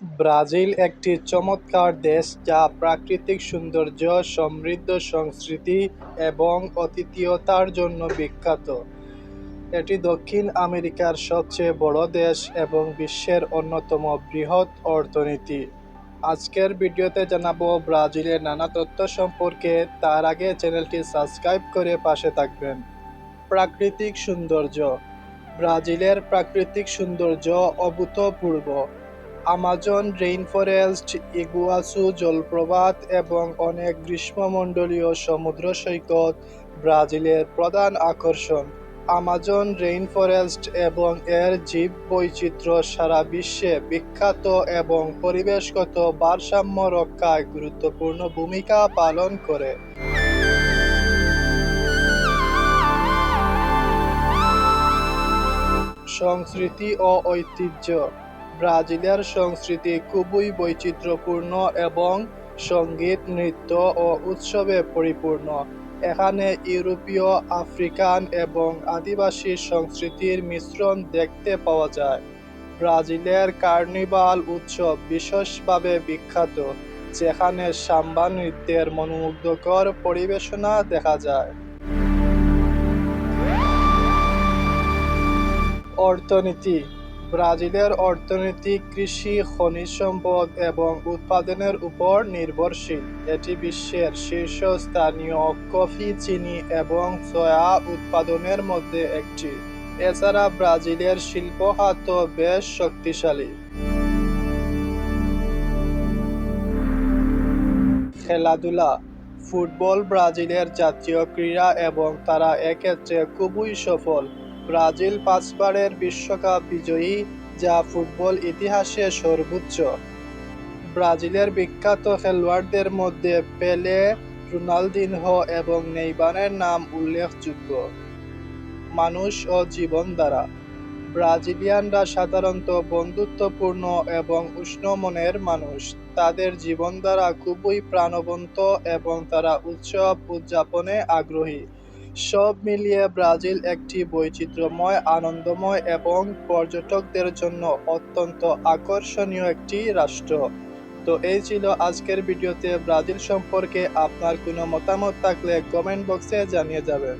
Brazil একটি চমৎকার দেশ যা প্রাকৃতিক সৌন্দর্য, সমৃদ্ধ সংস্কৃতি এবং আতিথেয়তার জন্য বিখ্যাত। এটি দক্ষিণ আমেরিকার সবচেয়ে বড় দেশ এবং বিশ্বের অন্যতম বৃহৎ অর্থনীতি। আজকের ভিডিওতে জানাব ব্রাজিলের নানা তথ্য সম্পর্কে তার আগে চ্যানেলটি সাবস্ক্রাইব করে পাশে থাকবেন। প্রাকৃতিক সৌন্দর্য ব্রাজিলের প্রাকৃতিক সৌন্দর্য অভূতপূর্ব। আমাজন রেইনফরেস্ট, ইগুয়াসু জলপ্রপাত এবং অনেক গ্রীষ্মমণ্ডলীয় সমুদ্র সৈকত ব্রাজিলের প্রধান আকর্ষণ। আমাজন রেইনফরেস্ট এবং এর জীববৈচিত্র্য সারা বিশ্বে বিখ্যাত এবং পরিবেশগত ভারসাম্য রক্ষায় গুরুত্বপূর্ণ ভূমিকা পালন করে। সংস্কৃতি ও ঐতিহ্য ব্রাজিলের সংস্কৃতি খুবই বৈচিত্র্যপূর্ণ এবং সংগীত, নৃত্য ও উৎসবে পরিপূর্ণ। এখানে ইউরোপীয়, আফ্রিকান এবং আদিবাসী সংস্কৃতির মিশ্রণ দেখতে পাওয়া যায়। ব্রাজিলের কার্নিভাল উৎসব বিশেষভাবে বিখ্যাত, যেখানে সাম্বা নৃত্যের মনোমুগ্ধকর পরিবেশনা দেখা যায়। অর্থনীতি ব্রাজিলের অর্থনীতি কৃষি, খনিজ সম্পদ এবং উৎপাদনের উপর নির্ভরশীল। এটি বিশ্বের শীর্ষস্থানীয় কফি, চিনি এবং সোয়া উৎপাদনের মধ্যে একটি। এছাড়া ব্রাজিলের শিল্প খাতও বেশ শক্তিশালী। খেলাধুলা ফুটবল ব্রাজিলের জাতীয় ক্রীড়া এবং তারা এক্ষেত্রে খুবই সফল। ব্রাজিল পাঁচবারের বিশ্বকাপ বিজয়ী, যা ফুটবল ইতিহাসে সর্বোচ্চ। ব্রাজিলের বিখ্যাত খেলোয়াড়দের মধ্যে পেলে, রোনালদিনহো এবং নেইমারের নাম উল্লেখযোগ্য। মানুষ ও জীবনধারা ব্রাজিলিয়ানরা সাধারণত বন্ধুত্বপূর্ণ এবং উষ্ণ মনের মানুষ। তাদের জীবনধারা খুবই প্রাণবন্ত এবং তারা উৎসব উদযাপনে আগ্রহী। সব মিলিয়ে ব্রাজিল একটি বৈচিত্র্যময়, আনন্দময় এবং পর্যটকদের জন্য অত্যন্ত আকর্ষণীয় একটি রাষ্ট্র। তো এই ছিল আজকের ভিডিওতে ব্রাজিল সম্পর্কে আপনার কোনো মতামত থাকলে কমেন্ট বক্সে জানিয়ে যাবেন।